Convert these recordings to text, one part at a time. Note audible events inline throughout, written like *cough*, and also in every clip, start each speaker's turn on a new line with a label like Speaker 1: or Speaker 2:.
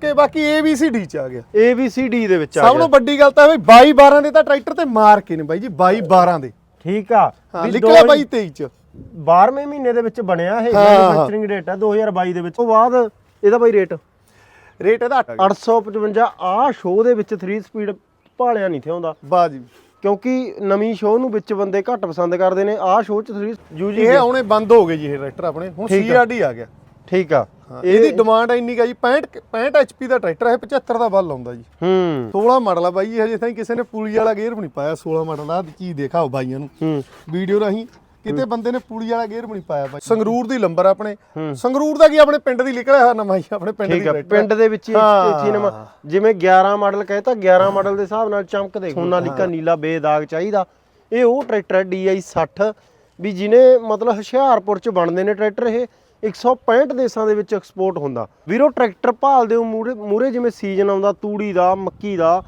Speaker 1: ਕਿ ਬਾਕੀ ABCD ਚ ਆ ਗਿਆ।
Speaker 2: ABCD ਦੇ ਵਿੱਚ ਆ
Speaker 1: ਸਭ
Speaker 2: ਗਿਆ।
Speaker 1: ਤੋਂ ਵੱਡੀ ਗੱਲ ਤਾਂ ਹੈ ਬਈ 22 12 ਦੇ ਤਾਂ ਟਰੈਕਟਰ ਤੇ ਮਾਰ ਕੇ ਨੇ ਬਾਈ ਜੀ 22 12 ਦੇ।
Speaker 2: ਠੀਕ ਆ। ਦੋ-
Speaker 1: ਬਾਈ 23 ਚ।
Speaker 2: 12ਵੇਂ ਮਹੀਨੇ ਦੇ ਵਿੱਚ ਬਣਿਆ ਇਹ। ਮੈਨੂਫੈਕਚਰਿੰਗ ਡੇਟ ਹੈ 2022 ਦੇ ਵਿੱਚ। ਤੋਂ ਬਾਅਦ ਇਹਦਾ ਬਾਈ ਰੇਟ
Speaker 1: ਰੇਟ ਇਹਦਾ 8
Speaker 2: 855 ਆ ਸ਼ੋਅ ਦੇ ਵਿੱਚ 3 ਸਪੀਡ ਭਾਲਿਆ ਨਹੀਂ ਆਉਂਦਾ।
Speaker 1: ਬਾਜੀ
Speaker 2: ਕਿਉਂਕਿ ਨਵੀਂ ਸ਼ੋਅ ਨੂੰ ਵਿੱਚ ਬੰਦੇ ਘੱਟ ਪਸੰਦ ਕਰਦੇ ਨੇ ਆਹ ਸ਼ੋਅ ਚ 3 ਯੂਜੀ
Speaker 1: ਇਹ ਆਉਣੇ ਬੰਦ ਹੋ ਗਏ ਜੀ ਇਹ ਟਰੈਕਟਰ ਆਪਣੇ। ਹੁਣ
Speaker 2: ਆ।
Speaker 1: CRD ਆ ਗਿਆ।
Speaker 2: ਠੀਕ ਆ।
Speaker 1: ਇਹਦੀ ਡਿਮਾਂਡ ਇੰਨੀ ਕਾ ਜੀ 65 65 HP ਦਾ ਟਰੈਕਟਰ ਹੈ 75 ਦਾ ਵੱਲ ਆਉਂਦਾ ਜੀ।
Speaker 2: ਹੂੰ।
Speaker 1: 16 ਮਾਡਲ ਆ ਬਾਈ ਹਜੇ ਤਾਈਂ ਕਿਸੇ ਨੇ ਪੁਲੀ ਵਾਲਾ ਗੇਅਰ ਵੀ ਨਹੀਂ ਪਾਇਆ 16 ਮਾਡਲ ਆ ਚੀਜ਼ ਦਿਖਾਓ ਬਾਈਆਂ ਨੂੰ।
Speaker 2: ਹੂੰ।
Speaker 1: ਵੀਡੀਓ ਰਾਹੀਂ ਕਿਤੇ ਬੰਦੇ ਨੇ ਪੁਲੀ ਵਾਲਾ ਗੇਅਰ ਵੀ ਨਹੀਂ ਪਾਇਆ ਬਾਈ। ਸੰਗਰੂਰ ਦੀ ਲੰਬਰ ਆਪਣੇ। ਸੰਗਰੂਰ ਦਾ ਕੀ ਆਪਣੇ ਪਿੰਡ ਦੀ ਨਿਕਲਿਆ ਹੋਇਆ ਨਵਾਂ ਹੀ ਆਪਣੇ ਪਿੰਡ ਦੀ ਟਰੈਕਟਰ
Speaker 2: ਪਿੰਡ ਦੇ ਵਿੱਚ। ਇੱਥੇ ਨਵਾਂ। ਜਿਵੇਂ 11 ਮਾਡਲ ਕਹਿੰਦਾ 11 ਮਾਡਲ ਦੇ ਹਿਸਾਬ ਨਾਲ ਚਮਕਦੇ ਸੋਨਾਲੀਕਾ ਨੀਲਾ ਬੇਦਾਗ ਚਾਹੀਦਾ। ਇਹ ਉਹ ਟਰੈਕਟਰ ਹੈ DI 60 ਵੀ ਜਿਹਨੇ ਮਤਲਬ ਹੁਸ਼ਿਆਰਪੁਰ ਚ ਬਣਦੇ ਨੇ ਟਰੈਕਟਰ ਇਹ। 165 ਦੇਸ਼ਾਂ ਦੇ ਵਿੱਚ ਐਕਸਪੋਰਟ ਹੁੰਦਾ। ਵੀਰੋ, ਟਰੈਕਟਰ ਭਾਲਦੇ ਹੋ ਮੂਰੇ ਮੂਰੇ ਜਿਵੇਂ ਸੀਜ਼ਨ ਆਉਂਦਾ, ਤੂੜੀ ਦਾ, ਮੱਕੀ ਦਾ,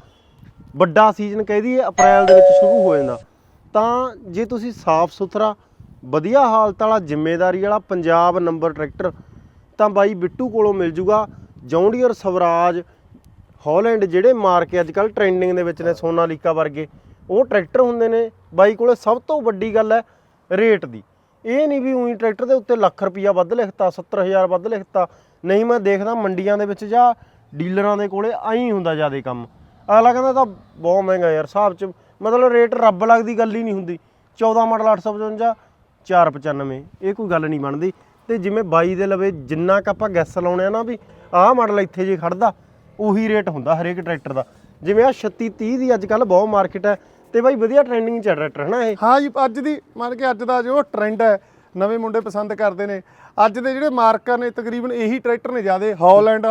Speaker 2: ਵੱਡਾ ਸੀਜ਼ਨ ਕਹਿ ਦਈਏ, ਅਪ੍ਰੈਲ ਦੇ ਵਿੱਚ ਸ਼ੁਰੂ ਹੋ ਜਾਂਦਾ। ਤਾਂ ਜੇ ਤੁਸੀਂ ਸਾਫ਼ ਸੁਥਰਾ, ਵਧੀਆ ਹਾਲਤ ਵਾਲਾ ਜ਼ਿੰਮੇਵਾਰੀ ਵਾਲਾ ਪੰਜਾਬ ਨੰਬਰ ਟਰੈਕਟਰ, ਤਾਂ ਬਾਈ ਬਿੱਟੂ ਕੋਲੋਂ ਮਿਲ ਜੂਗਾ। ਜੌਂਡੀਅਰ ਸਵਰਾਜ, ਹਾਲੈਂਡ ਜਿਹੜੇ ਮਾਰ ਕੇ ਅੱਜਕੱਲ ਟ੍ਰੈਂਡਿੰਗ ਦੇ ਵਿੱਚ ਨੇ ਸੋਨਾਲੀਕਾ ਵਰਗੇ, ਉਹ ਟਰੈਕਟਰ ਹੁੰਦੇ ਨੇ। ਬਾਈ ਕੋਲੇ ਸਭ ਤੋਂ ਵੱਡੀ ਗੱਲ ਹੈ ਰੇਟ ਦੀ। ਇਹ ਨਹੀਂ ਵੀ ਉਹੀ ਟਰੈਕਟਰ ਦੇ ਉੱਤੇ ਲੱਖ ਰੁਪਈਆ ਵੱਧ ਲਿਖਤਾ 70000 ਵੱਧ ਲਿਖਤਾ। ਨਹੀਂ, ਮੈਂ ਦੇਖਦਾ ਮੰਡੀਆਂ ਦੇ ਵਿੱਚ ਜਾਂ ਡੀਲਰਾਂ ਦੇ ਕੋਲੇ ਆਈ ਹੁੰਦਾ ਜ਼ਿਆਦਾ ਕੰਮ। ਅਗਲਾ ਕਹਿੰਦਾ ਤਾਂ ਬਹੁਤ ਮਹਿੰਗਾ ਯਾਰ, ਹਿਸਾਬ ਚ ਮਤਲਬ ਰੇਟ ਰੱਬ ਲੱਗਦੀ ਗੱਲ ਹੀ ਨਹੀਂ ਹੁੰਦੀ। 14 ਮਾਡਲ 855 495 ਇਹ ਕੋਈ ਗੱਲ ਨਹੀਂ ਬਣਦੀ। ਤੇ ਜਿਵੇਂ 22 ਦੇ ਲਵੇ ਜਿੰਨਾ ਕ ਆਪਾਂ ਗੈਸ ਲਾਉਣੇ ਆ ਨਾ ਵੀ ਆਹ ਮਾਡਲ ਇੱਥੇ ਜੇ ਖੜਦਾ, ਉਹੀ ਰੇਟ ਹੁੰਦਾ ਹਰੇਕ ਟਰੈਕਟਰ ਦਾ। ਜਿਵੇਂ ਆ 36 30 ਦੀ ਅੱਜ ਕੱਲ ਬਹੁਤ ਮਾਰਕੀਟ ਹੈ ਤੇ ਬਾਈ ਵਧੀਆ ਟ੍ਰੈਂਡਿੰਗ ਚ ਟਰੈਕਟਰ ਹੈ ਨਾ ਇਹ?
Speaker 1: ਹਾਂ ਜੀ ਅੱਜ ਦੀ ਮੰਨ ਕੇ ਅੱਜ ਦਾ ਜੋ ਟ੍ਰੈਂਡ ਹੈ ਨਵੇਂ ਮੁੰਡੇ ਪਸੰਦ ਕਰਦੇ ਨੇ। ਅੱਜ ਦੇ ਜਿਹੜੇ ਮਾਰਕਰ ਨੇ ਤਕਰੀਬਨ ਇਹੀ ਟਰੈਕਟਰ ਨੇ ਜਿਆਦੇ ਹਾਲੈਂਡ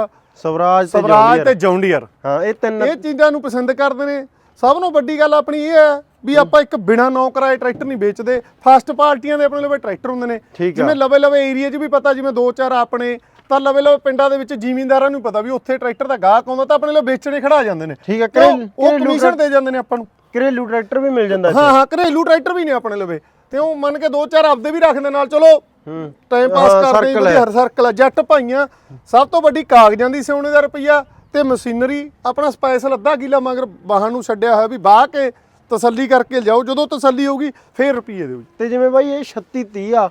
Speaker 2: ਸਵਰਾਜ ਤੇ
Speaker 1: ਸਵਰਾਜ। ਜੌਂਡੀਅਰ।
Speaker 2: ਹਾਂ ਇਹ ਤਿੰਨ
Speaker 1: ਇਹ ਚੀਜ਼ਾਂ ਨੂੰ ਪਸੰਦ ਕਰਦੇ ਨੇ। ਸਭ ਤੋਂ ਵੱਡੀ ਗੱਲ ਆਪਣੀ ਇਹ ਹੈ ਵੀ ਆਪਾਂ ਇੱਕ ਬਿਨਾ ਨੌ ਕਰਾਏ ਟਰੈਕਟਰ ਨਹੀਂ ਵੇਚਦੇ। ਫਸਟ ਪਾਰਟੀਆਂ ਦੇ ਆਪਣੇ ਲਵੇ ਟਰੈਕਟਰ ਹੁੰਦੇ ਨੇ। ਜਿਵੇਂ ਲਵੇ ਲਵੇ ਏਰੀਆ 'ਚ ਵੀ ਪਤਾ ਜਿਵੇਂ ਦੋ ਚਾਰ ਆਪਣੇ ਤਾਂ ਲਵੇ ਲਵੇ ਪਿੰਡਾਂ ਦੇ ਵਿੱਚ ਜ਼ਿਮੀਂਦਾਰਾਂ ਨੂੰ ਪਤਾ ਵੀ ਉੱਥੇ ਟਰੈਕਟਰ ਦਾ ਗਾਹਕ ਆਉਂਦਾ ਤਾਂ ਆਪਣੇ ਲਈ ਵੇਚਣੇ ਖੜਾ ਜਾਂਦੇ ਨੇ।
Speaker 2: ਠੀਕ
Speaker 1: ਤੇ ਉਹ- ਕਮਿਸ਼ਨ ਦੇ ਜਾਂਦੇ ਨੇ ਆਪਾਂ ਨੂੰ।
Speaker 2: ਘਰੇਲੂ ਟਰੈਕਟਰ ਵੀ ਮਿਲ ਜਾਂਦਾ।
Speaker 1: ਹਾਂ ਹਾਂ ਘਰੇਲੂ ਟਰੈਕਟਰ ਵੀ ਨੇ ਆਪਣੇ ਲਵੇ। ਤੇ ਉਹ ਮੰਨ ਕੇ ਦੋ ਚਾਰ ਆਪਦੇ ਵੀ ਰੱਖਦੇ ਨਾਲ ਚਲੋ
Speaker 2: ਹੂੰ।
Speaker 1: ਟਾਈਮ ਪਾਸ
Speaker 2: ਹਾਂ,
Speaker 1: ਕਰਦੇ ਵਧੀਆ ਹਰ ਸਰਕਲ ਆ ਜੱਟ ਭਾਈਆਂ ਸਭ ਤੋਂ ਵੱਡੀ ਕਾਗਜ਼ਾਂ ਦੀ ਸੋਨੇ ਦਾ ਰੁਪਈਆ ਤੇ ਮਸ਼ੀਨਰੀ ਆਪਣਾ ਸਪੈਸ਼ਲ ਅੱਧਾ ਕਿਲਾ ਮਗਰ ਵਾਹਨ ਨੂੰ ਛੱਡਿਆ ਹੋਇਆ ਵੀ ਬਾਹ ਕੇ ਤਸੱਲੀ ਕਰਕੇ ਜਾਓ ਜਦੋਂ ਤਸੱਲੀ ਹੋਊਗੀ ਫੇਰ ਰੁਪਈਏ ਦਿਓ
Speaker 2: ਤੇ ਜਿਵੇਂ ਬਾਈ ਇਹ 36 30 ਆ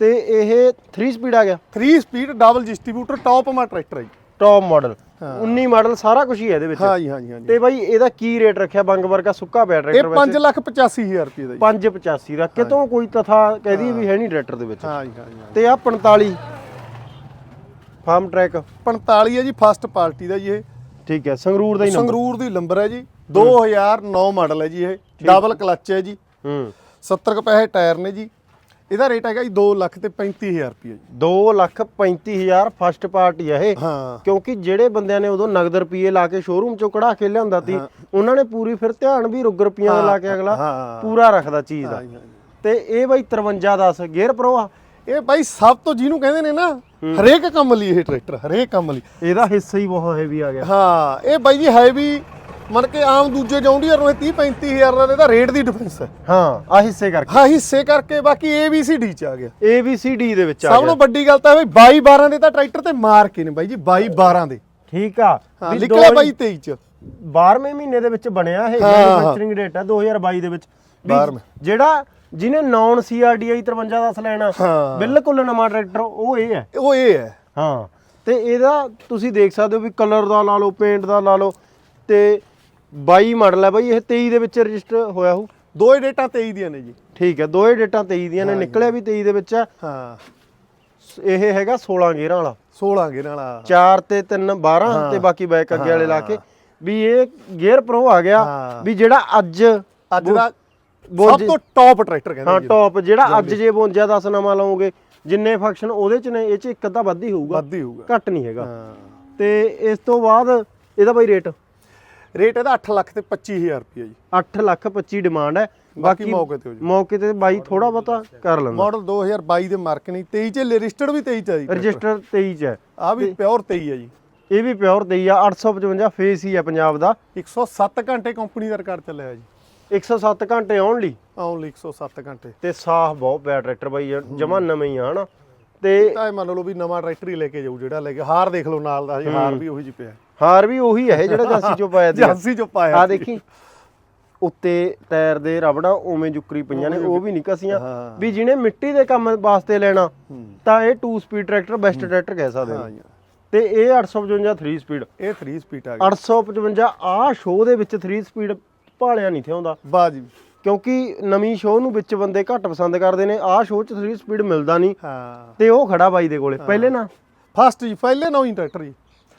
Speaker 2: ਤੇ ਇਹ 3 ਸਪੀਡ ਆ ਗਿਆ।
Speaker 1: 3 ਸਪੀਡ ਡਬਲ ਡਿਸਟ੍ਰੀਬਿਊਟਰ ਟੌਪ ਮਾ ਟਰੈਕਟਰ ਹੈ ਜੀ।
Speaker 2: ਟੌਪ ਮਾਡਲ 19 ਮਾਡਲ ਸਾਰਾ ਕੁਝ ਹੀ ਹੈ ਇਹਦੇ ਵਿੱਚ।
Speaker 1: ਹਾਂ ਜੀ ਹਾਂ ਜੀ ਹਾਂ ਜੀ
Speaker 2: ਤੇ ਬਾਈ ਇਹਦਾ ਕੀ ਰੇਟ ਰੱਖਿਆ? ਬੰਗ ਵਰਗਾ ਸੁੱਕਾ ਪਿਆ
Speaker 1: ਇਹ
Speaker 2: ਟਰੈਕਟਰ
Speaker 1: 5 ਲੱਖ 85000 ਰੁਪਏ ਦਾ ਜੀ।
Speaker 2: 585 ਦਾ। ਕਿਤੋਂ ਕੋਈ ਤਥਾ ਕਹਦੀ ਵੀ ਹੈ। ਨਹੀਂ ਟਰੈਕਟਰ ਦੇ ਵਿੱਚ।
Speaker 1: ਹਾਂ ਜੀ ਹਾਂ।
Speaker 2: ਤੇ ਆ 45 ਫਾਰਮ ਟਰੈਕ
Speaker 1: 45 ਹੈ ਜੀ ਫਸਟ ਪਾਰਟੀ ਦਾ ਜੀ ਇਹ।
Speaker 2: ਠੀਕ ਹੈ ਸੰਗਰੂਰ ਦਾ ਹੀ ਨੰਬਰ
Speaker 1: ਸੰਗਰੂਰ ਦੀ ਲੰਬਰ ਹੈ ਜੀ। 2009 ਮਾਡਲ ਹੈ ਜੀ ਇਹ। ਡਬਲ ਕਲੱਚ ਹੈ ਜੀ।
Speaker 2: ਹੂੰ।
Speaker 1: 70 ਕੁ ਪੈਸੇ ਟਾਇਰ ਨੇ ਜੀ। ਇਹਦਾ ਰੇਟ ਹੈਗਾ ਜੀ 2 ਲੱਖ ਤੇ 35000 ਰੁਪਏ ਜੀ।
Speaker 2: 2 ਲੱਖ 35000 ਫਸਟ ਪਾਰਟੀ ਆ ਇਹ।
Speaker 1: ਹਾਂ।
Speaker 2: ਕਿਉਂਕਿ ਜਿਹੜੇ ਬੰਦਿਆਂ ਨੇ ਉਦੋਂ ਨਗਦ ਰੁਪਏ ਲਾ ਕੇ ਸ਼ੋਰੂਮ ਚੋਂ ਕਢਾ ਕੇ ਲਿਆਂਦਾ ਸੀ ਉਹਨਾਂ ਨੇ ਪੂਰੀ ਫਿਰ ਧਿਆਨ ਵੀ ਰੁੱਗ ਰੁਪਈਆਂ ਲਾ ਕੇ ਅਗਲਾ। ਪੂਰਾ ਰੱਖਦਾ ਚੀਜ਼ ਦਾ। ਤੇ ਇਹ ਬਾਈ 53 10 ਗੇਅਰ ਪ੍ਰੋ ਆ।
Speaker 1: ਇਹ ਬਾਈ ਸਭ ਤੋਂ ਜਿਹਨੂੰ ਕਹਿੰਦੇ ਨੇ ਨਾ ਹਰੇਕ ਕੰਮ ਲਈ ਇਹ ਟਰੈਕਟਰ ਹਰੇਕ ਕੰਮ ਲਈ।
Speaker 2: ਇਹਦਾ ਹਿੱਸਾ ਹੀ ਬਹੁਤ ਹੈਵੀ ਆ ਗਿਆ।
Speaker 1: ਹਾਂ ਇਹ ਬਾਈ ਜੀ ਹੈ ਵੀ ਮਨ ਕੇ ਆਮ ਦੂਜੇ ਜੌਂਡੀਅਰ ਨੂੰ 30 35000 ਦਾ ਇਹਦਾ ਰੇਟ ਦੀ ਡਿਫਰੈਂਸ ਹੈ।
Speaker 2: ਹਾਂ ਆ ਹਿੱਸੇ ਕਰਕੇ।
Speaker 1: ਹਾਂ ਹਿੱਸੇ ਕਰਕੇ ਬਾਕੀ ABCD ਚ ਆ ਗਿਆ।
Speaker 2: A B C D ਦੇ ਵਿੱਚ ਆ
Speaker 1: ਸਭ
Speaker 2: ਗਿਆ।
Speaker 1: ਤੋਂ ਵੱਡੀ ਗੱਲ ਤਾਂ ਹੈ ਬਈ 22 12 ਦੇ ਤਾਂ ਟਰੈਕਟਰ ਤੇ ਮਾਰ ਕੇ ਨੇ ਬਾਈ ਜੀ 22 12 ਦੇ।
Speaker 2: ਠੀਕ ਆ। ਦੋ-
Speaker 1: ਬਾਈ 23 ਚ।
Speaker 2: 12ਵੇਂ ਮਹੀਨੇ ਦੇ ਵਿੱਚ ਬਣਿਆ ਇਹ
Speaker 1: ਹਾਂ,
Speaker 2: ਮੈਨੂਫੈਕਚਰਿੰਗ ਡੇਟ ਹੈ 2022 ਦੇ ਵਿੱਚ। ਵੀ
Speaker 1: 12ਵੇਂ।
Speaker 2: ਜਿਹੜਾ ਜਿਹਨੇ ਨਾਨ CRDI 5310 ਲੈਣਾ। ਬਿਲਕੁਲ ਨਵਾਂ ਟਰੈਕਟਰ ਉਹ ਇਹ ਹੈ।
Speaker 1: ਉਹ ਇਹ ਹੈ।
Speaker 2: ਹਾਂ ਤੇ ਇਹਦਾ ਤੁਸੀਂ ਦੇਖ ਸਕਦੇ ਹੋ ਵੀ ਕਲਰ ਦਾ ਲਾ ਲਓ ਪੇਂਟ ਦਾ ਲਾ ਲਓ ਤੇ 22 ਮਾਡਲ ਹੈ ਬਾਈ ਇਹ 23 ਦੇ ਵਿੱਚ ਰਜਿਸਟਰ ਹੋਇਆ ਹੋ
Speaker 1: ਦੋਏ ਡੇਟਾਂ 23 ਦੀਆਂ ਨੇ ਜੀ।
Speaker 2: ਠੀਕ ਹੈ ਦੋਏ ਡੇਟਾਂ 23 ਦੀਆਂ ਨੇ ਨਿਕਲਿਆ ਵੀ 23 ਦੇ ਵਿੱਚ ਹੈ
Speaker 1: ਹਾਂ।
Speaker 2: ਇਹ ਹੈਗਾ 16 ਗੇਅਰਾਂ ਵਾਲਾ।
Speaker 1: 16 ਗੇ ਨਾਲ
Speaker 2: 4 ਤੇ 3 12 ਤੇ ਬਾਕੀ ਬੈਕ ਅੱਗੇ ਵਾਲੇ ਲਾ ਕੇ। ਵੀ ਇਹ ਗੇਅਰ ਪ੍ਰੋ ਆ ਗਿਆ। ਵੀ ਜਿਹੜਾ ਅੱਜ
Speaker 1: ਅੱਜ ਦਾ ਸਭ ਤੋਂ ਟੌਪ ਟਰੈਕਟਰ ਕਹਿੰਦੇ
Speaker 2: ਹਾਂ ਟੌਪ ਜਿਹੜਾ ਅੱਜ ਜੇ 52 10 ਨਵਾਂ ਲਾਓਗੇ ਜਿੰਨੇ ਫੰਕਸ਼ਨ ਉਹਦੇ ਚ ਨੇ ਇਹ ਚ ਇੱਕ ਅੱਧਾ ਵੱਧ ਹੀ ਹੋਊਗਾ।
Speaker 1: ਵੱਧ ਹੀ ਹੋਊਗਾ।
Speaker 2: ਘੱਟ ਨਹੀਂ ਹੈਗਾ। ਤੇ ਇਸ ਤੋਂ ਬਾਅਦ ਇਹਦਾ ਬਾਈ ਰੇਟ
Speaker 1: ਰੇਟ ਇਹਦਾ 8 ਲੱਖ ਤੇ 25000 ਰੁਪਏ ਜੀ।
Speaker 2: 8 ਲੱਖ 25 ਡਿਮਾਂਡ ਹੈ।
Speaker 1: ਬਾਕੀ ਮੌਕੇ ਤੇ ਹੋ ਜੀ
Speaker 2: ਮੌਕੇ ਤੇ ਬਾਈ ਥੋੜਾ ਬਹੁਤਾ ਕਰ ਲੈਂਦਾ।
Speaker 1: ਮਾਡਲ 2022 ਦੇ ਮਾਰਕ ਨਹੀਂ 23 ਚ ਰਜਿਸਟਰਡ ਵੀ 23 ਚ ਆ ਜੀ।
Speaker 2: ਰਜਿਸਟਰ 23 ਚ ਹੈ।
Speaker 1: ਆ ਵੀ ਪਿਓਰ 23 ਹੈ ਜੀ।
Speaker 2: ਇਹ ਵੀ ਪਿਓਰ 23 ਆ। 855 ਫੇਸ ਹੀ ਹੈ ਪੰਜਾਬ ਦਾ।
Speaker 1: 107 ਘੰਟੇ ਕੰਪਨੀ ਦਾ ਰਿਕਾਰਡ ਚੱਲਿਆ ਜੀ।
Speaker 2: 107 ਘੰਟੇ ਓਨਲੀ
Speaker 1: ਓਨਲੀ 107 ਘੰਟੇ।
Speaker 2: ਤੇ ਸਾਫ਼ ਬਹੁਤ ਪਿਆ ਟਰੈਕਟਰ ਬਾਈ ਜਮਾ ਨਵੇਂ ਹੀ ਆ ਹਨਾ? ਤੇ
Speaker 1: ਮੰਨ ਲਓ ਵੀ ਨਵਾਂ ਟਰੈਕਟਰ ਹੀ ਲੈ ਕੇ ਜਾਊ ਜਿਹੜਾ ਲੈ ਕੇ ਹਾਰ ਦੇਖ ਲਓ ਨਾਲ ਦਾ ਜੀ ਹਾਰ ਵੀ ਉਹੀ ਜੀ ਪਿਆ।
Speaker 2: ਹਾਰ ਵੀ ਉਹੀ ਹੈ ਜਿਹੜਾ ਜਾਂਸੀ ਚੋਂ ਪਾਇਆ *laughs* ਸੀ
Speaker 1: ਜਾਂਸੀ ਚੋਂ ਪਾਇਆ
Speaker 2: ਆ
Speaker 1: ਸੀ।
Speaker 2: ਦੇਖੀ ਉੱਤੇ ਟਾਇਰ ਦੇ ਰਬੜਾਂ ਉਵੇਂ ਜੁਕਰੀ ਪਈਆਂ ਨੇ ਉਹ ਵੀ ਨਹੀਂ ਕਸੀਆਂ। ਵੀ ਜਿਹਨੇ ਮਿੱਟੀ ਦੇ ਕੰਮ ਵਾਸਤੇ ਲੈਣਾ। ਤਾਂ ਇਹ 2 ਸਪੀਡ ਟਰੈਕਟਰ ਬੈਸਟ ਟਰੈਕਟਰ ਕਹਿ ਸਕਦੇ
Speaker 1: ਹਾਂ।
Speaker 2: ਤੇ ਇਹ 855 3 ਸਪੀਡ
Speaker 1: ਇਹ 3 ਸਪੀਡ ਆ ਗਿਆ
Speaker 2: 855 ਆ ਸ਼ੋਅ ਦੇ ਵਿੱਚ 3 ਸਪੀਡ ਭਾਲਿਆ ਨਹੀਂ ਥਿਆਉਂਦਾ
Speaker 1: ਬਾਹ ਜੀ
Speaker 2: ਕਿਉਂਕਿ ਨਵੀਂ ਸ਼ੋਅ ਨੂੰ ਵਿੱਚ ਬੰਦੇ ਘੱਟ ਪਸੰਦ ਕਰਦੇ ਨੇ ਆ ਸ਼ੋਅ ਚ 3 ਸਪੀਡ ਮਿਲਦਾ ਨਹੀਂ।
Speaker 1: ਹਾਂ।
Speaker 2: ਤੇ ਉਹ ਖੜਾ ਬਾਈ ਦੇ ਕੋਲੇ ਪਹਿਲੇ ਨਾ।
Speaker 1: ਫਸਟ ਜੀ ਪਹਿਲੇ ਨੌਂ ਹੀ ਟਰੈਕਟਰ ਜੀ।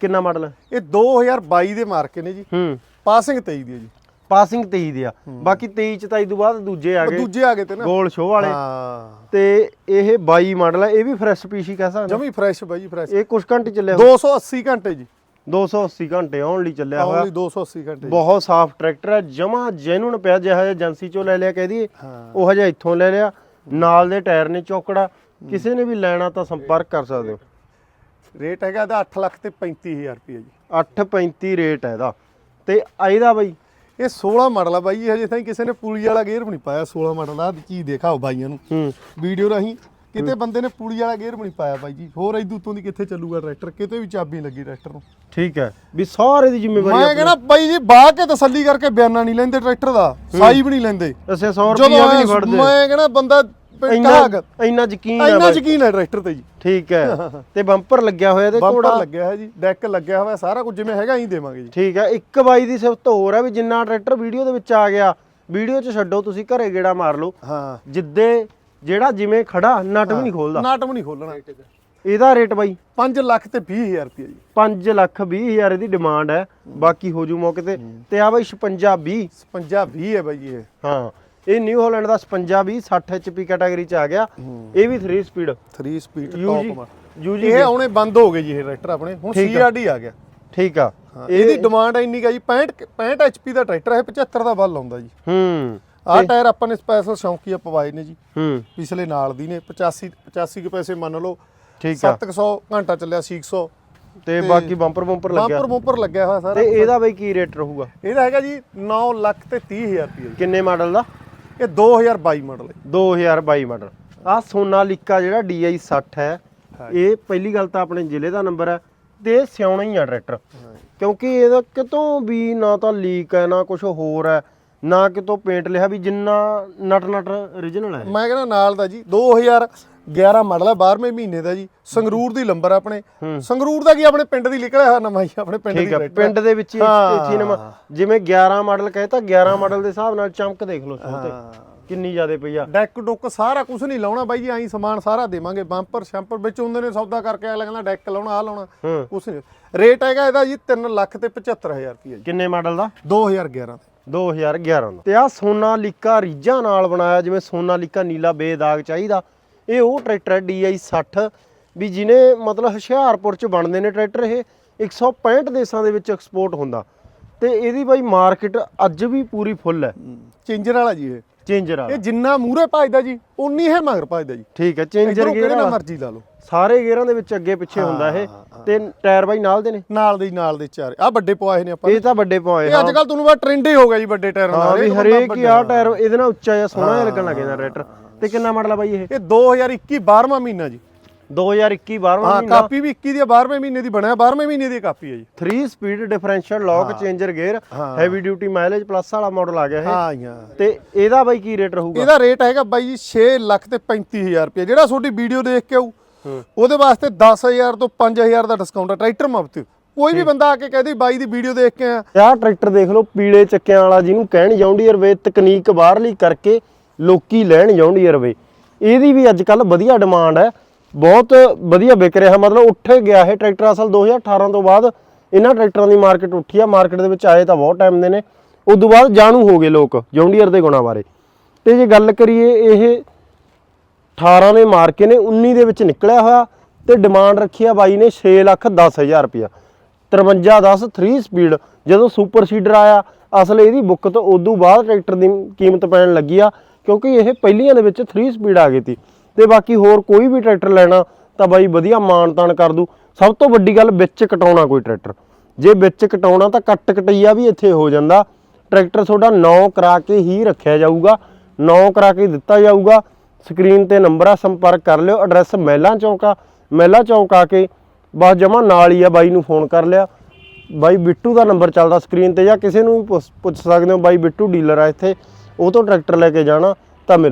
Speaker 2: ਕਿੰਨਾ ਮਾਡਲ
Speaker 1: ਇਹ 2022 ਦੇ ਮਾਰਕੇ ਨੇ ਜੀ।
Speaker 2: ਹੂੰ।
Speaker 1: ਪਾਸਿੰਗ 23 ਦੀ ਹੈ ਜੀ।
Speaker 2: ਪਾਸਿੰਗ 23 ਦੇ ਆ। ਬਾਕੀ 23 ਚ ਤਾਂ ਇਹ ਤੋਂ ਬਾਅਦ ਦੂਜੇ ਆ ਗਏ।
Speaker 1: ਦੂਜੇ ਆ ਗਏ ਤੇ ਨਾ।
Speaker 2: ਗੋਲ ਸ਼ੋਅ ਵਾਲੇ।
Speaker 1: ਹਾਂ।
Speaker 2: ਤੇ ਇਹ 22 ਮਾਡਲ ਹੈ ਇਹ ਵੀ ਫਰੈਸ਼ ਪੀਸੀ ਕਹਿ ਸਕਦੇ
Speaker 1: ਜਮੀ ਫਰੈਸ਼ ਬਾਈ ਜੀ ਫਰੈਸ਼
Speaker 2: ਇਹ ਕੁਝ ਘੰਟੇ ਚੱਲਿਆ ਹੋਇਆ।
Speaker 1: 280 ਘੰਟੇ ਜੀ।
Speaker 2: 280 ਘੰਟੇ ਆਉਣ ਲਈ ਚੱਲਿਆ ਹੋਇਆ।
Speaker 1: ਓਨਲੀ 280 ਘੰਟੇ।
Speaker 2: ਬਹੁਤ ਸਾਫ਼ ਟਰੈਕਟਰ ਹੈ ਜਮਾ ਜੈਨੂਨ ਪਿਆ। ਜਿਹਾ ਏਜੰਸੀ ਚੋਂ ਲੈ ਲਿਆ ਕਹਿ
Speaker 1: ਹਾਂ।
Speaker 2: ਉਹ ਹਜੇ ਇੱਥੋਂ ਲੈ ਲਿਆ। ਨਾਲ ਦੇ ਟਾਇਰ ਨੇ ਚੌਕੜਾ। ਕਿਸੇ ਨੇ ਵੀ ਲੈਣਾ ਤਾਂ ਸੰਪਰਕ ਕਰ ਸਕਦੇ ਹੋ।
Speaker 1: ਰੇਟ ਹੈਗਾ ਇਹਦਾ 8 ਲੱਖ ਤੇ 35000 ਰੁਪਏ ਜੀ।
Speaker 2: 835 ਰੇਟ ਹੈ ਇਹਦਾ। ਤੇ ਇਹਦਾ ਬਈ?
Speaker 1: ਇਹ 16 ਮਾਡਲ ਆ ਬਾਈ ਜੀ ਹਜੇ ਤਾਈਂ ਕਿਸੇ ਨੇ ਪੁਲੀ ਵਾਲਾ ਗੇਅਰ ਵੀ ਨਹੀਂ ਪਾਇਆ 16 ਮਾਡਲ ਆ ਚੀਜ਼ ਦਿਖਾਓ ਬਾਈਆਂ ਨੂੰ।
Speaker 2: ਹੂੰ।
Speaker 1: ਵੀਡੀਓ ਰਾਹੀਂ ਕਿਤੇ ਬੰਦੇ ਨੇ ਪੁਲੀ ਵਾਲਾ ਗੇਅਰ ਵੀ ਨਹੀਂ ਪਾਇਆ ਬਾਈ ਜੀ। ਹੋਰ ਇਦੋਂ ਤੋਂ ਦੀ ਕਿੱਥੇ ਚੱਲੂਗਾ ਟਰੈਕਟਰ? ਕਿਤੇ ਵੀ ਚਾਬੀ ਲੱਗੀ ਟਰੈਕਟਰ ਨੂੰ।
Speaker 2: ਠੀਕ ਹੈ। ਵੀ ਸਾਰੇ ਦੀ ਜ਼ਿੰਮੇਵਾਰੀ
Speaker 1: ਮੈਂ ਕਹਿੰਦਾ ਬਾਈ ਜੀ ਬਾਹ ਕੇ ਤਸੱਲੀ ਕਰਕੇ ਬਿਆਨਾ ਨਹੀਂ ਲੈਂਦੇ ਟਰੈਕਟਰ ਦਾ ਸਾਈ ਵੀ ਨਹੀਂ ਲੈਂਦੇ।
Speaker 2: ਅਸੀਂ 100
Speaker 1: ਜਦੋਂ
Speaker 2: ਰੁਪਿਆ ਵੀ ਨਹੀਂ ਫੜਦੇ।
Speaker 1: ਮੈਂ ਕਹਿੰਦਾ ਬੰਦਾ
Speaker 2: ਇੰਨਾ
Speaker 1: ਕਾਗ।
Speaker 2: ਇੰਨਾ ਯਕੀਨ ਹੈ
Speaker 1: ਇੰਨਾ
Speaker 2: ਬਾਈ
Speaker 1: ਯਕੀਨ ਹੈ ਟਰੈਕਟਰ ਤੇ ਜੀ।
Speaker 2: ਠੀਕ ਹੈ। ਤੇ ਬੰਪਰ ਲੱਗਿਆ ਹੋਇਆ ਤੇ
Speaker 1: ਬੰਪਰ
Speaker 2: ਘੋੜਾ
Speaker 1: ਲੱਗਿਆ ਹੈ ਜੀ ਡੈਕ ਲੱਗਿਆ ਹੋਇਆ ਸਾਰਾ ਕੁਝ ਜਿਵੇਂ ਹੈਗਾ ਹੀ ਦੇਵਾਂਗੇ ਜੀ।
Speaker 2: ਠੀਕ ਹੈ ਇੱਕ ਬਾਈ ਦੀ ਸਿਫਤ ਹੋਰ ਹੈ ਵੀ ਜਿੰਨਾ ਟਰੈਕਟਰ ਵੀਡੀਓ ਦੇ ਵਿੱਚ ਆ ਗਿਆ ਵੀਡੀਓ 'ਚ ਛੱਡੋ ਤੁਸੀਂ ਘਰੇ ਗੇੜਾ ਮਾਰ ਲਓ।
Speaker 1: ਹਾਂ।
Speaker 2: ਜਿੱਦੇ ਜਿਹੜਾ ਜਿਵੇਂ ਖੜਾ ਨਟ ਵੀ ਨਹੀਂ ਖੋਲਦਾ।
Speaker 1: ਨਾਟ ਵੀ ਨਹੀਂ ਖੋਲਣਾ।
Speaker 2: ਇਹਦਾ ਰੇਟ ਬਾਈ?
Speaker 1: 5 ਲੱਖ ਤੇ 20000 ਰੁਪਏ ਜੀ।
Speaker 2: 5 ਲੱਖ 20 ਹਜ਼ਾਰ ਇਹਦੀ ਡਿਮਾਂਡ ਹੈ। ਬਾਕੀ ਹੋ ਜੂ ਮੌਕੇ ਤੇ। ਤੇ ਆ ਬਾਈ 56 20
Speaker 1: 56 20 ਹੈ ਬਾਈ ਜੀ ਇਹ।
Speaker 2: ਹਾਂ। ਇਹ ਨਿਊ ਹਾਲੈਂਡ ਦਾ 56 20 60 HP ਕੈਟਾਗਰੀ ਚ ਆ ਗਿਆ। ਇਹ ਵੀ 3 ਸਪੀਡ
Speaker 1: 3 ਸਪੀਡ ਟੌਪ
Speaker 2: ਯੂਜੀ
Speaker 1: ਇਹ ਆਉਣੇ ਬੰਦ ਹੋ ਗਏ ਜੀ ਇਹ ਟਰੈਕਟਰ ਆਪਣੇ। ਹੁਣ
Speaker 2: ਆ।
Speaker 1: ਸੀਆਰਡੀ ਆ ਗਿਆ।
Speaker 2: ਠੀਕ ਆ।
Speaker 1: ਇਹਦੀ ਡਿਮਾਂਡ ਇੰਨੀ ਕਾ ਜੀ 65 65 HP ਦਾ ਟਰੈਕਟਰ ਹੈ 75 ਦਾ ਵੱਲ ਆਉਂਦਾ ਜੀ।
Speaker 2: ਹੂੰ।
Speaker 1: ਆਹ ਟਾਇਰ ਆਪਾਂ ਨੇ ਸਪੈਸ਼ਲ ਸ਼ੌਂਕੀਆ ਪਵਾਏ ਨੇ ਜੀ।
Speaker 2: ਹੂੰ।
Speaker 1: ਪਿਛਲੇ ਨਾਲ ਦੀ ਨੇ 85 85 ਕੁ ਪੈਸੇ ਮੰਨ ਲਓ।
Speaker 2: ਠੀਕ ਆ।
Speaker 1: 700 ਘੰਟਾ ਚੱਲਿਆ 600
Speaker 2: ਤੇ ਬਾਕੀ ਬੰਪਰ ਬੰਪਰ ਲੱਗਿਆ।
Speaker 1: ਬੰਪਰ ਬੰਪਰ ਲੱਗਿਆ ਹੋਇਆ ਸਾਰਾ
Speaker 2: ਤੇ ਇਹਦਾ ਬਾਈ ਕੀ ਰੇਟ ਰਹੂਗਾ?
Speaker 1: ਇਹਦਾ ਹੈਗਾ ਜੀ 9 ਲੱਖ ਤੇ 30000 ਰੁਪਏ
Speaker 2: ਕਿੰਨੇ ਮਾਡਲ ਦਾ?
Speaker 1: ਇਹ 2022 ਮਾਡਲ ਹੈ।
Speaker 2: 2022 ਮਾਡਲ। ਆ ਸੋਨਾਲੀਕਾ ਜਿਹੜਾ DI 60 ਹੈ ਇਹ ਪਹਿਲੀ ਗੱਲ ਤਾਂ ਆਪਣੇ ਜ਼ਿਲ੍ਹੇ ਦਾ ਨੰਬਰ ਹੈ ਤੇ ਸਿਆਉਣਾ ਹੀ ਆ ਟਰੈਕਟਰ। ਕਿਉਂਕਿ ਇਹਦਾ ਕਿਤੋਂ ਵੀ ਨਾ ਤਾਂ ਲੀਕ ਹੈ ਨਾ ਕੁਝ ਹੋਰ ਹੈ ਨਾ ਕਿਤੋਂ ਪੇਂਟ ਲਿਆ ਵੀ ਜਿੰਨਾ ਨਟ ਨਟ origignal ਹੈ
Speaker 1: ਮੈਂ ਕਹਿੰਦਾ ਨਾਲ ਦਾ ਜੀ 2011 ਮਾਡਲ ਹੈ 12ਵੇਂ ਮਹੀਨੇ ਦਾ ਜੀ। ਸੰਗਰੂਰ ਦੀ ਲੰਬਰ ਆ ਆਪਣੇ। ਸੰਗਰੂਰ ਦਾ ਕੀ ਆਪਣੇ ਪਿੰਡ ਦੀ ਨਿਕਲਿਆ ਹੋਇਆ ਨਵਾਂ ਹੀ ਆਪਣੇ ਪਿੰਡ ਦੀ
Speaker 2: ਠੀਕ ਹੈ
Speaker 1: tractor
Speaker 2: ਪਿੰਡ ਦੇ ਵਿੱਚ ਹੀ। ਇੱਥੇ ਨਵਾਂ। ਜਿਵੇਂ 11 ਮਾਡਲ ਕਹਿੰਦਾ 11 ਮਾਡਲ ਦੇ ਹਿਸਾਬ ਨਾਲ ਚਮਕ ਦੇਖ ਲਓ ਤੇ।
Speaker 1: ਹਾਂ।
Speaker 2: ਕਿੰਨੀ ਜ਼ਿਆਦਾ ਪਈ ਆ।
Speaker 1: ਡੈਕ ਡੁੱਕ ਸਾਰਾ ਕੁਝ ਨਹੀਂ ਲਾਉਣਾ ਬਾਈ ਜੀ ਐਂ ਸਮਾਨ ਸਾਰਾ ਦੇਵਾਂਗੇ। ਬੰਪਰ ਸ਼ੈਂਪਰ ਵਿੱਚ ਹੁੰਦੇ ਨੇ ਸੌਦਾ ਕਰਕੇ ਅਗਲਾ ਕਹਿੰਦਾ ਡੈਕ ਲਾਉਣਾ ਆ ਲਾਉਣਾ। ਕੁਝ ਨਹੀਂ। ਰੇਟ ਹੈਗਾ ਇਹਦਾ ਜੀ 3 ਲੱਖ ਤੇ 75000 ਰੁਪਏ ਜੀ।
Speaker 2: ਕਿੰਨੇ ਮਾਡਲ ਦਾ?
Speaker 1: 2011 ਤੇ।
Speaker 2: 2011 ਦਾ। ਤੇ ਆ ਸੋਨਾਲੀਕਾ ਰੀਜਾਂ ਨਾਲ ਬਣਾਇਆ ਜਿਵੇਂ ਸੋਨਾਲੀਕਾ ਨੀਲਾ ਬੇਦਾਗ ਚਾਹੀਦਾ। ਇਹ ਉਹ ਟਰੈਕਟਰ ਹੈ DI 60 ਵੀ ਜਿਹਨੇ ਮਤਲਬ ਹੁਸ਼ਿਆਰਪੁਰ ਚ ਬਣਦੇ ਨੇ ਟਰੈਕਟਰ ਇਹ 165 ਦੇਸ਼ਾਂ ਦੇ ਵਿੱਚ ਐਕਸਪੋਰਟ ਹੁੰਦਾ। ਤੇ ਇਹਦੀ ਬਾਈ ਮਾਰਕੀਟ ਅੱਜ ਵੀ ਪੂਰੀ ਫੁੱਲ ਹੈ।
Speaker 1: ਚੇਂਜਰ ਵਾਲਾ ਜੀ ਇਹ।
Speaker 2: ਚੇਂਜਰ ਆ
Speaker 1: ਇਹ ਜਿੰਨਾ ਮੂਰੇ ਭਜਦਾ ਜੀ ਉਨੀ ਹੈ ਮਗਰ ਭਜਦਾ ਜੀ।
Speaker 2: ਠੀਕ ਹੈ ਚੇਂਜਰ ਗੇਅਰ ਵਾਲਾ।
Speaker 1: ਮਰਜ਼ੀ ਲਾ ਲਓ।
Speaker 2: ਸਾਰੇ ਗੇਅਰਾਂ ਦੇ ਵਿੱਚ ਅੱਗੇ ਪਿੱਛੇ ਹੁੰਦਾ ਇਹ। ਤੇ ਟਾਇਰ ਬਾਈ ਨਾਲ ਦੇ ਨੇ?
Speaker 1: ਨਾਲ ਦੇ ਹੀ ਨਾਲ ਦੇ ਚਾਰੇ। ਆ ਵੱਡੇ ਪਵਾਏ ਨੇ ਆਪਾਂ
Speaker 2: ਇਹ ਤਾਂ ਵੱਡੇ ਪੌਏ
Speaker 1: ਇਹ ਅੱਜ ਕੱਲ ਤੁਹਾਨੂੰ ਬਾ ਟ੍ਰੈਂਡ ਹੀ ਹੋ ਗਿਆ ਜੀ ਵੱਡੇ ਟਾਇਰਾਂ
Speaker 2: ਹਾਂ
Speaker 1: ਦਾ
Speaker 2: ਵੀ ਹਰੇਕ ਹੀ। ਆ ਟਾਇਰ ਇਹਦੇ ਨਾਲ ਉੱਚਾ ਜਿਹਾ ਸੋਹਣਾ ਲੱਗਣ ਲੱਗ ਜਾਂਦਾ ਟਰੈਕਟਰ। ਤੇ ਕਿੰਨਾ ਮਾਡਲ ਆ ਬਾਈ ਇਹ?
Speaker 1: ਇਹ 2021 12ਵਾਂ ਮਹੀਨਾ ਜੀ।
Speaker 2: 2021 12ਵਾਂ
Speaker 1: ਹਾਂ
Speaker 2: ਮਹੀਨਾ।
Speaker 1: ਕਾਪੀ ਵੀ 21 ਦੀ 12ਵੇਂ ਮਹੀਨੇ ਦੀ ਬਣਿਆ 12ਵੇਂ ਮਹੀਨੇ ਦੀ ਕਾਪੀ ਹੈ ਜੀ।
Speaker 2: 3 speed differential lock changer gear
Speaker 1: ਹਾਂ।
Speaker 2: ਹੈਵੀ ਡਿਊਟੀ ਮਾਈਲੇਜ ਪਲੱਸ ਵਾਲਾ ਮਾਡਲ ਆ ਗਿਆ ਇਹ।
Speaker 1: ਹਾਂ ਜੀ ਹਾਂ।
Speaker 2: ਤੇ ਇਹਦਾ ਬਾਈ ਕੀ ਰੇਟ ਰਹੂਗਾ?
Speaker 1: ਇਹਦਾ ਰੇਟ ਹੈਗਾ ਬਾਈ ਜੀ 6 ਲੱਖ ਤੇ 35000 ਰੁਪਏ ਜਿਹੜਾ ਤੁਹਾਡੀ ਵੀਡੀਓ ਦੇਖ ਕੇ ਆਊ ਉਹਦੇ ਵਾਸਤੇ 10000 ਤੋਂ 5000 ਦਾ ਡਿਸਕਾਊਂਟ ਹੈ ਟਰੈਕਟਰ ਮੁਫਤ। ਕੋਈ ਵੀ ਬੰਦਾ ਆ ਕੇ ਕਹਦੇ ਬਾਈ ਦੀ ਵੀਡੀਓ ਦੇਖ ਕੇ ਆ
Speaker 2: ਆਹ ਟਰੈਕਟਰ ਦੇਖ ਲਓ ਪੀਲੇ ਚੱਕਿਆਂ ਵਾਲਾ ਜਿਹਨੂੰ ਕਹਿਣ ਜੌਂਡੀਅਰ ਵੇ ਤਕਨੀਕ ਬਾਹਰਲੀ ਕਰਕੇ ਲੋਕੀ ਲੈਣ ਜੌਂਡੀਅਰ ਵੇ ਇਹਦੀ ਵੀ ਅੱਜ ਕੱਲ ਵਧੀਆ ਡਿਮਾਂਡ ਹੈ। ਬਹੁਤ ਵਧੀਆ ਵਿਕ ਰਿਹਾ। ਮਤਲਬ ਉੱਠ ਗਿਆ ਇਹ ਟਰੈਕਟਰ ਅਸਲ 2018 ਤੋਂ ਬਾਅਦ ਇਹਨਾਂ ਟਰੈਕਟਰਾਂ ਦੀ ਮਾਰਕੀਟ ਉੱਠੀ ਆ। ਮਾਰਕੀਟ ਦੇ ਵਿੱਚ ਆਏ ਤਾਂ ਬਹੁਤ ਟਾਈਮ ਦੇ ਨੇ। ਉਸ ਤੋਂ ਬਾਅਦ ਜਾਣੂ ਹੋ ਗਏ ਲੋਕ ਜੌਂਡੀਅਰ ਦੇ ਗੁਣਾਂ ਬਾਰੇ। ਤੇ ਜੇ ਗੱਲ ਕਰੀਏ, ਇਹ 18 ਨੇ ਮਾਰ ਕੇ ਨੇ 19 ਦੇ ਵਿੱਚ ਨਿਕਲਿਆ ਹੋਇਆ ਤੇ ਡਿਮਾਂਡ ਰੱਖੀ ਆ ਬਾਈ ਨੇ 6 ਲੱਖ 10000 ਰੁਪਇਆ। 5310 3 ਸਪੀਡ ਜਦੋਂ ਸੁਪਰ ਸੀਡਰ ਆਇਆ, ਅਸਲ ਇਹਦੀ ਬੁੱਕ ਤੋਂ ਉਦੋਂ ਬਾਅਦ ਟਰੈਕਟਰ ਦੀ ਕੀਮਤ ਪੈਣ ਲੱਗੀ ਆ। ਕਿਉਂਕਿ ਇਹ ਪਹਿਲੀਆਂ ਦੇ ਵਿੱਚ 3 ਸਪੀਡ ਆ ਗਈ ਸੀ। ਤੇ ਬਾਕੀ ਹੋਰ ਕੋਈ ਵੀ ਟਰੈਕਟਰ ਲੈਣਾ ਤਾਂ ਬਾਈ ਵਧੀਆ ਮਾਨ ਤਾਨ ਕਰ ਦੂ। ਸਭ ਤੋਂ ਵੱਡੀ ਗੱਲ ਵਿੱਚ ਕਟਾਉਣਾ ਕੋਈ ਟਰੈਕਟਰ। ਜੇ ਵਿੱਚ ਕਟਾਉਣਾ ਤਾਂ ਕੱਟ ਕਟਈਆ ਵੀ ਇੱਥੇ ਹੋ ਜਾਂਦਾ। ਟਰੈਕਟਰ ਤੁਹਾਡਾ 9 ਕਰਾ ਕੇ ਹੀ ਰੱਖਿਆ ਜਾਊਗਾ। 9 ਕਰਾ ਕੇ ਦਿੱਤਾ ਜਾਊਗਾ। ਸਕਰੀਨ ਤੇ ਨੰਬਰ ਆ ਸੰਪਰਕ ਕਰ ਲਿਓ। ਐਡਰੈਸ ਮਹਿਲਾ ਚੌਂਕ ਆ। ਮਹਿਲਾ ਚੌਂਕ ਆ ਕੇ ਬਸ ਜਮਾ ਨਾਲ ਹੀ ਆ ਬਾਈ ਨੂੰ ਫੋਨ ਕਰ ਲਿਆ। ਬਾਈ ਬਿੱਟੂ ਦਾ ਨੰਬਰ ਚੱਲਦਾ ਸਕਰੀਨ ਤੇ ਜਾਂ ਕਿਸੇ ਨੂੰ ਵੀ ਪੁੱਛ ਸਕਦੇ ਹੋ। ਬਾਈ ਬਿੱਟੂ ਡੀਲਰ ਆ ਇੱਥੇ। ਉਹ ਤੋਂ ਟਰੈਕਟਰ ਲੈ ਕੇ ਜਾਣਾ ਤਾਂ ਮਿਲ